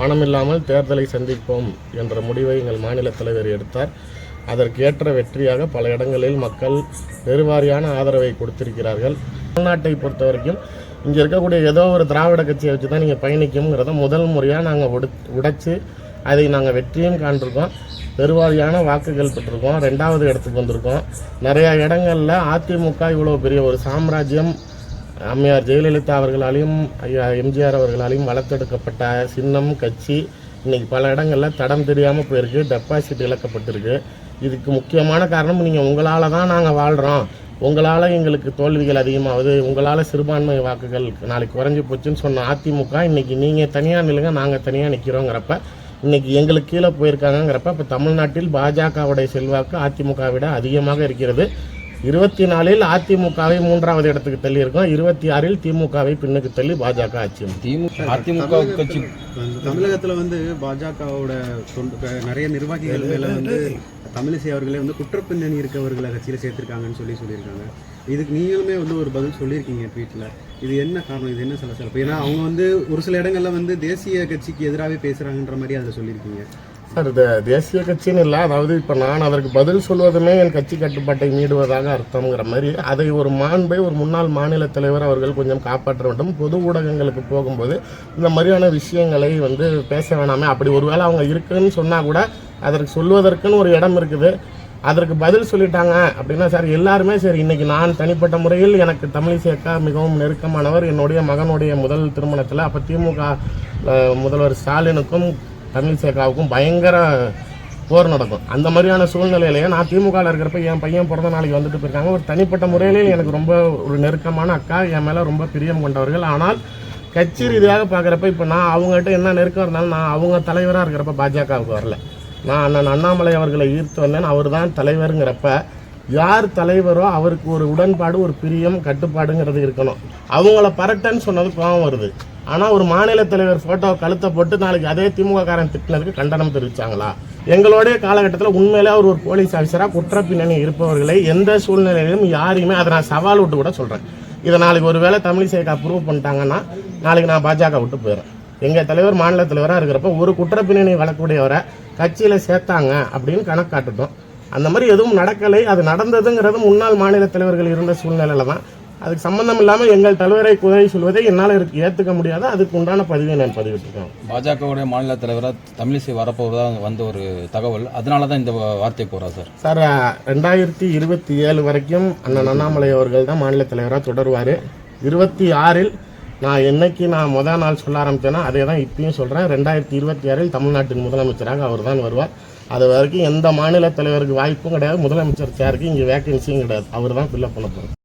பணமில்லாமல் தேர்தலை சந்திப்போம் என்ற முடிவை எங்கள் மாநில தலைவர் எடுத்தார். அதற்கேற்ற வெற்றியாக பல இடங்களில் மக்கள் பெருவாரியான ஆதரவை கொடுத்திருக்கிறார்கள். தமிழ்நாட்டை பொறுத்த வரைக்கும் இங்கே இருக்கக்கூடிய ஏதோ ஒரு திராவிட கட்சியை வச்சு தான் நீங்கள் பயணிக்கும்ங்கிறத முதல் முறையாக நாங்கள் உடு உடைச்சு அதை நாங்கள் வெற்றியும் காண்டிருக்கோம் பெருவாரியான வாக்குகள் பெற்றிருக்கோம். ரெண்டாவது இடத்துக்கு வந்திருக்கோம். நிறையா இடங்களில் அதிமுக இவ்வளோ பெரிய ஒரு சாம்ராஜ்யம் அம்மையார் ஜெயலலிதா அவர்களாலையும் ஐயா எம்ஜிஆர் அவர்களாலையும் வளர்த்தெடுக்கப்பட்ட சின்னம் கட்சி இன்னைக்கு பல இடங்களில் தடம் தெரியாமல் போயிருக்கு டெபாசிட் இழக்கப்பட்டிருக்கு. இதுக்கு முக்கியமான காரணம் நீங்கள் உங்களால் தான் நாங்கள் வாழ்கிறோம் உங்களால் எங்களுக்கு தோல்விகள் அதிகமாகுது. உங்களால் சிறுபான்மை வாக்குகள் நாளைக்கு குறைஞ்சி போச்சுன்னு சொன்ன அதிமுக இன்றைக்கி நீங்கள் தனியாக நில்லுங்க நாங்கள் தனியாக நிற்கிறோங்கிறப்ப இன்னைக்கு எங்களுக்கு கீழே போயிருக்காங்கங்கிறப்ப இப்போ தமிழ்நாட்டில் பாஜகவுடைய செல்வாக்கு அதிமுக விட அதிகமாக இருக்கிறது. இருபத்தி நாலில் அதிமுகவை மூன்றாவது இடத்துக்கு தள்ளி இருக்கோம் இருபத்தி ஆறில் திமுகவை பின்னுக்கு தள்ளி பாஜக ஆட்சி. திமுக அதிமுக கட்சி. தமிழகத்துல வந்து பாஜகவோட நிறைய நிர்வாகிகள் மேல வந்து தமிழிசை அவர்களே வந்து குற்றப்பின்னணி இருக்கவர்களை கட்சியில சேர்த்திருக்காங்கன்னு சொல்லி சொல்லியிருக்காங்க. இதுக்கு நீங்களுமே வந்து ஒரு பதில் சொல்லியிருக்கீங்க ட்வீட்ல. இது என்ன காரணம்? இது என்ன சலசலப்பு? ஏன்னா அவங்க வந்து ஒரு சில இடங்கள்ல வந்து தேசிய கட்சிக்கு எதிராகவே பேசுறாங்கன்ற மாதிரி அதில் சொல்லியிருக்கீங்க. சார் இது தேசிய கட்சின்னு இல்லை. அதாவது இப்போ நான் அதற்கு பதில் சொல்வதுமே என் கட்சி கட்டுப்பாட்டை மீடுவதாக அர்த்தம்ங்கிற மாதிரி அதை ஒரு மாண்பை ஒரு முன்னாள் மாநில தலைவர் அவர்கள் கொஞ்சம் காப்பாற்ற வேண்டும். பொது ஊடகங்களுக்கு போகும்போது இந்த மாதிரியான விஷயங்களை வந்து பேச வேணாமே. அப்படி ஒருவேளை அவங்க இருக்குன்னு சொன்னால் கூட அதற்கு சொல்வதற்குன்னு ஒரு இடம் இருக்குது. அதற்கு பதில் சொல்லிட்டாங்க அப்படின்னா சார் எல்லாருமே சரி இன்னைக்கு நான் தனிப்பட்ட முறையில் எனக்கு தமிழிசை அக்கா மிகவும் நெருக்கமானவர். என்னுடைய மகனுடைய முதல் திருமணத்தில் அப்போ திமுக முதல்வர் ஸ்டாலினுக்கும் தமிழ் அக்காவுக்கும் பயங்கர போர் நடக்கும். அந்த மாதிரியான சூழ்நிலையிலேயே நான் திமுகவில் இருக்கிறப்ப என் பையன் பிறந்த நாளைக்கு வந்துட்டு போயிருக்காங்க. ஒரு தனிப்பட்ட முறையிலே எனக்கு ரொம்ப ஒரு நெருக்கமான அக்கா என் மேலே ரொம்ப பிரியம் கொண்டவர்கள். ஆனால் கட்சி ரீதியாக பார்க்குறப்ப இப்போ நான் அவங்ககிட்ட என்ன நெருக்கம் இருந்தாலும் நான் அவங்க தலைவராக இருக்கிறப்ப பாஜகவுக்கு வரல. நான் அண்ணன் அண்ணாமலை அவர்களை ஈர்த்து வந்தேன். அவர் தான் தலைவருங்கிறப்ப யார் தலைவரோ அவருக்கு ஒரு உடன்பாடு ஒரு பிரியம் கட்டுப்பாடுங்கிறது இருக்கணும். அவங்கள பரட்டன்னு சொன்னது கோபம் வருது. ஆனால் ஒரு மாநில தலைவர் ஃபோட்டோ கழுத்தை போட்டு நாளைக்கு அதே திமுககாரன் திட்டினதுக்கு கண்டனம் தெரிவிச்சாங்களா? எங்களுடைய காலகட்டத்தில் உண்மையிலே அவர் ஒரு போலீஸ் ஆஃபீஸராக குற்ற பின்னணி இருப்பவர்களை எந்த சூழ்நிலையிலும் யாரையுமே அதை நான் சவால் விட்டு கூட சொல்கிறேன் இதை நாளைக்கு ஒரு வேளை தமிழிசைக்கு அப்ரூவ் பண்ணிட்டாங்கன்னா நாளைக்கு நான் பாஜக விட்டு போயிடுறேன். எங்கள் தலைவர் மாநில தலைவராக இருக்கிறப்ப ஒரு குற்ற பின்னணி கட்சியில் சேர்த்தாங்க அப்படின்னு கணக்காட்டுட்டோம் அந்த மாதிரி எதுவும் நடக்கலை. அது நடந்ததுங்கிறது முன்னாள் மாநில தலைவர்கள் இருந்த சூழ்நிலையில தான் அதுக்கு சம்பந்தம் இல்லாமல் எங்கள் தலைவரை குறை சொல்வதை என்னால் ஏற்றுக்க முடியாது. அதுக்கு உண்டான பதிவை நான் பதிவிட்டிருக்கேன் பாஜகவுடைய மாநில தலைவராக தமிழிசை வரப்போவதா வந்த ஒரு தகவல். அதனால தான் இந்த வார்த்தை போறா சார். சார் ரெண்டாயிரத்தி இருபத்தி ஏழு வரைக்கும் அண்ணன் அண்ணாமலை அவர்கள் தான் மாநில தலைவராக தொடருவார். இருபத்தி ஆறில் நான் என்னைக்கு நான் முத நாள் சொல்ல ஆரம்பித்தேனோ அதே தான் இப்பயும் சொல்கிறேன் ரெண்டாயிரத்தி இருபத்தி ஆறில் தமிழ்நாட்டின் முதலமைச்சராக அவர் தான் வருவார். அது வரைக்கும் எந்த மாநில தலைவருக்கு வாய்ப்பும் கிடையாது. முதலமைச்சர் சேருக்கு இங்கே வேகன்சியும் கிடையாது. அவர் தான் ஃபில்அப் பண்ண போகிறார்